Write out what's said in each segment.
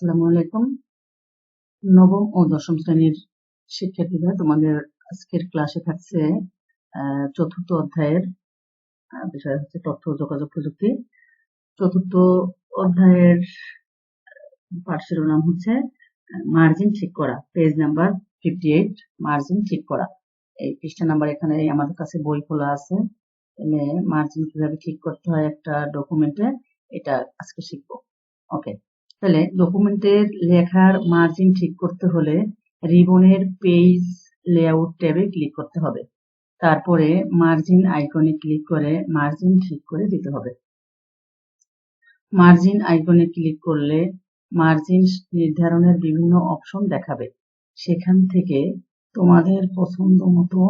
আসসালামু আলাইকুম। নবম ও দশম শ্রেণির শিক্ষার্থীরা, তোমাদের আজকের ক্লাসে থাকছে চতুর্থ অধ্যায়ের বিষয় হচ্ছে তথ্য যোগাযোগ প্রযুক্তি। চতুর্থ অধ্যায়ের পাঠ শিরোনাম হচ্ছে, মার্জিন ঠিক করা page number fifty eight margin ঠিক করা। এই পৃষ্ঠা নাম্বার এখানে আমাদের কাছে বই খোলা আছে মার্জিন কীভাবে ঠিক করতে হয় একটা ডকুমেন্টে এটা আজকে শিখব। ওকে তাহলে ডকুমেন্টের লেখার মার্জিন ঠিক করতে হলে রিবনের পেজ লেআউট ট্যাবে ক্লিক করতে হবে। তারপরে মার্জিন আইকনে ক্লিক করে মার্জিন ঠিক করে দিতে হবে। মার্জিন আইকনে ক্লিক করলে মার্জিন নির্ধারণের বিভিন্ন অপশন দেখাবে। সেখান থেকে তোমাদের পছন্দ মতো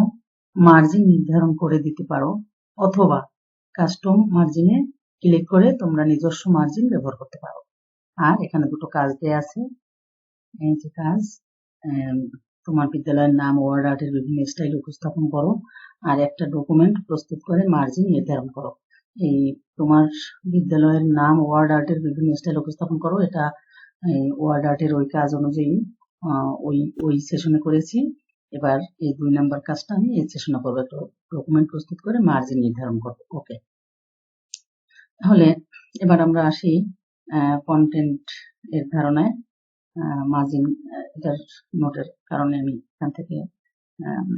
মার্জিন নির্ধারণ করে দিতে পারো অথবা কাস্টম মার্জিনে ক্লিক করে তোমরা নিজস্ব মার্জিন ব্যবহার করতে পারো। আর এখানে দুটো কাজ দেয়া আছে। এই যে কাজ তোমার বিদ্যালয়ের নাম ওয়ার্ড আর্টের বিভিন্ন স্টাইল উপস্থাপন করো আর একটা ডকুমেন্ট প্রস্তুত করে মার্জিন নির্ধারণ করো। এই তোমার বিদ্যালয়ের নাম ওয়ার্ড আর্টের বিভিন্ন স্টাইল উপস্থাপন করো। এটা ওয়ার্ড আর্টের ওই কাজ অনুযায়ী ওই ওই সেশনে করেছি। এবার এই দুই নাম্বার কাজটা আমি এই সেশনে করব। একটা ডকুমেন্ট প্রস্তুত করে মার্জিন নির্ধারণ করব। ওকে তাহলে এবার আমরা আসি কন্টেন্ট এর ধারণায় মার্জিন এটার নোটের কারণে আমি এখান থেকে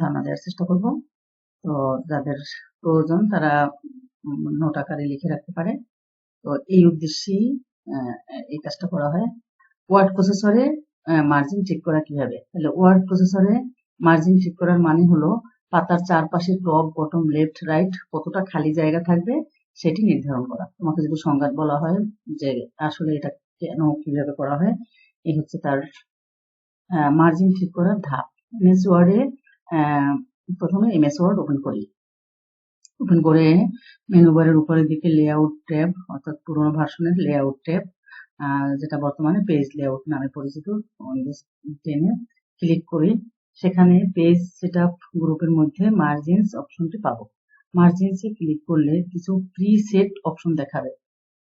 ধারণা দেওয়ার চেষ্টা করব। তো যাদের প্রয়োজন তারা নোট আকারে লিখে রাখতে পারে। তো এই উদ্দেশ্যেই এই কাজটা করা হয়। ওয়ার্ড প্রসেসরে মার্জিন ঠিক করা কীভাবে? তাহলে ওয়ার্ড প্রসেসরে মার্জিন ঠিক করার মানে হলো, পাতার চারপাশে টপ বটম লেফট রাইট কতটা খালি জায়গা থাকবে সেটি নির্ধারণ করা। তোমাকে যদি সংজ্ঞাত বলা হয় যে আসলে এটা কেন, কীভাবে করা হয়, এই হচ্ছে তার মার্জিন ঠিক করার ধাপ। এমএস ওয়ার্ডে প্রথমে এমএস ওয়ার্ড ওপেন করি। ওপেন করে মেনু বারের উপরের দিকে লেআউট ট্যাব অর্থাৎ পুরোনো ভার্সনের লেআউট ট্যাব যেটা বর্তমানে পেজ লেআউট নামে পরিচিত টেনে ক্লিক করি। সেখানে পেজ সেট আপ গ্রুপের মধ্যে মার্জিনস অপশনটি পাবো। মার্জিনসে ক্লিক করলে কিছু প্রিসেট অপশন দেখাবে।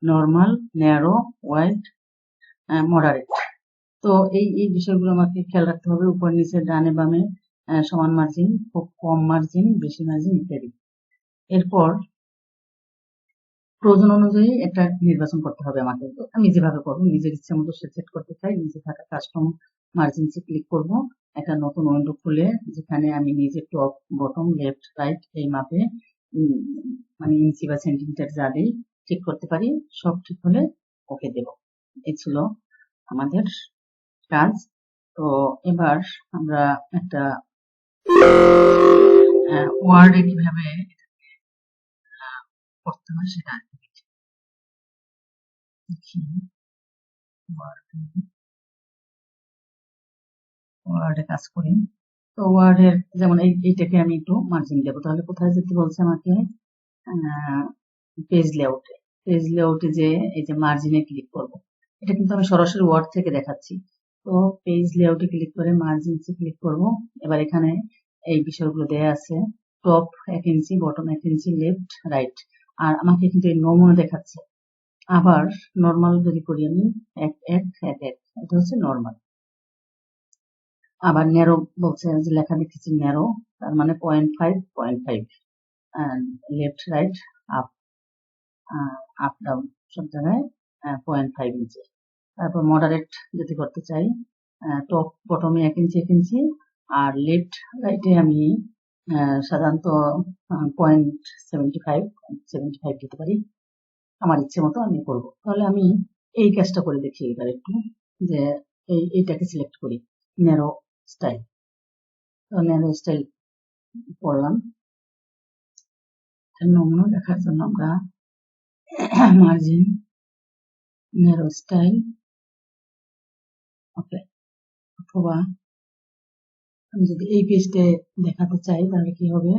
নর্মাল ন্যারো ওয়াইড মডারেট তো এই এই বিষয়গুলো আমাকে খেয়াল রাখতে হবে, উপর, নিচে, ডানে, বামে সমান মার্জিন খুব কম মার্জিন বেশি মার্জিন ইত্যাদি। এরপর প্রয়োজন অনুযায়ী একটা নির্বাচন করতে হবে আমাকে। আমি যেভাবে করব, নিজের ইচ্ছে মতো সেট করতে চাই, নিজে থাকা কাস্টম মার্জিনসে ক্লিক করব। একটা নতুন উইন্ডো খুলে, যেখানে আমি নিজে টপ বটম লেফট রাইট এই মাপে মানে ইঞ্চি বা সেন্টিমিটার যা দিই ঠিক করতে পারি, সব ঠিক হলে ওকে দেব। এই ছিল আমাদের কাজ। তো এবার আমরা একটা ওয়ার্ডে কীভাবে করতে হয় সেটা দেখি। ওয়ার্ডে কাজ করি। তো ওয়ার্ডের যেমন এইটাকে আমি একটু মার্জিন দেবো। তাহলে কোথায় যেতে বলছে আমাকে? পেজ লেআউটে পেজ লেআউটে যে এই যে মার্জিনে ক্লিক করব। এটা কিন্তু আমি সরাসরি ওয়ার্ড থেকে দেখাচ্ছি। তো পেজ লেআউটে ক্লিক করে মার্জিনসে ক্লিক করব। এবার এখানে এই বিষয়গুলো দেয়া আছে। টপ এক ইঞ্চি বটম এক ইঞ্চি লেফট রাইট আর আমাকে কিন্তু এই নমুনা দেখাচ্ছে। আবার নর্মাল যদি করি আমি, এক এক এক এক। এটা হচ্ছে নর্মাল আবার ন্যারো বলছে যে লেখা দেখেছি ন্যারো, তার মানে point five point five left right up up down সব জায়গায় পয়েন্ট ফাইভ ইঞ্চি তারপর মডারেট যদি করতে চাই টপ বটমে এক ইঞ্চি এক ইঞ্চি আর লেফট রাইটে আমি সাধারণত point seventy five seventy five দিতে পারি। আমার ইচ্ছে মতো আমি করব। তাহলে আমি এই কাজটা করে দেখি এবার একটু, যে এই, এইটাকে সিলেক্ট করি। Narrow style. তো ন্যারো স্টাইল করলাম নমুনা দেখার জন্য আমরা মার্জিন নেরো স্টাইল ওকে অথবা আমি যদি এই পেজটে দেখাতে চাই, তাহলে কি হবে?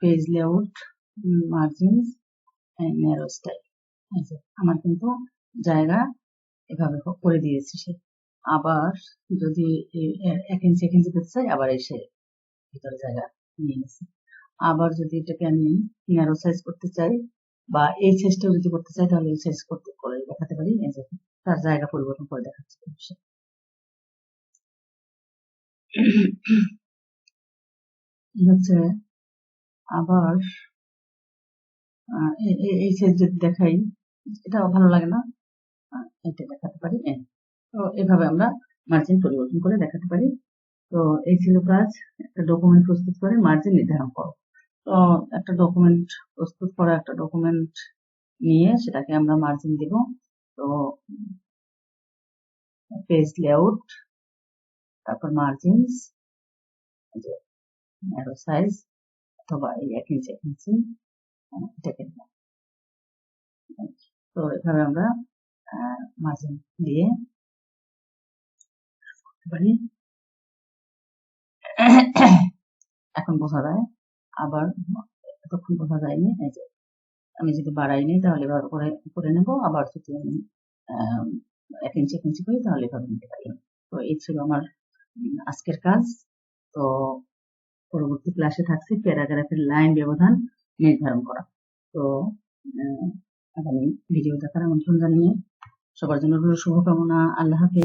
Page layout margins narrow style আমার কিন্তু জায়গা এভাবে করে দিয়েছি সে। আবার যদি এক ইঞ্চি এক ইঞ্চি করতে চাই, আবার এসে ভিতরে জায়গা নিয়ে গেছে আবার যদি এটাকে আমি ন্যারো সাইজ করতে চাই বা এই সাইজটাও যদি করতে চাই, তাহলে এই সাইজ করতে, করে দেখাতে পারি, এই যে তার জায়গা পরিবর্তন করে দেখাচ্ছি হচ্ছে আবার এই সাইজ যদি দেখাই, এটাও ভালো লাগে না এটা দেখাতে পারি এই। তো এভাবে আমরা মার্জিন পরিবর্তন করে দেখাতে পারি। তো এই ছিল কাজ। একটা ডকুমেন্ট প্রস্তুত করে মার্জিন নির্ধারণ করো। তো একটা ডকুমেন্ট প্রস্তুত করা, একটা ডকুমেন্ট নিয়ে সেটাকে আমরা মার্জিন দিব। তো পেজ লেআউট তারপর মার্জিনস অ্যারো সাইজ অথবা এই এক ইঞ্চি এক ইঞ্চি এটাকে তো এভাবে আমরা মার্জিন দিয়ে পারি। এখন বোঝা যায়, আবার এতক্ষণ বোঝা যায়নি, এই যে আমি যদি বাড়াই নিই তাহলে করে করে নেব, আবার যদি আমি এক ইঞ্চি এক ইঞ্চি করি তাহলে নিতে পারি। তো এই ছিল আমার আজকের কাজ। তো পরবর্তী ক্লাসে থাকছে প্যারাগ্রাফের লাইন ব্যবধান নির্ধারণ করা। তো আগামী ভিডিও দেখার আমন্ত্রণ জানিয়ে সবার জন্য শুভকামনা। আল্লাহ হাফেজ।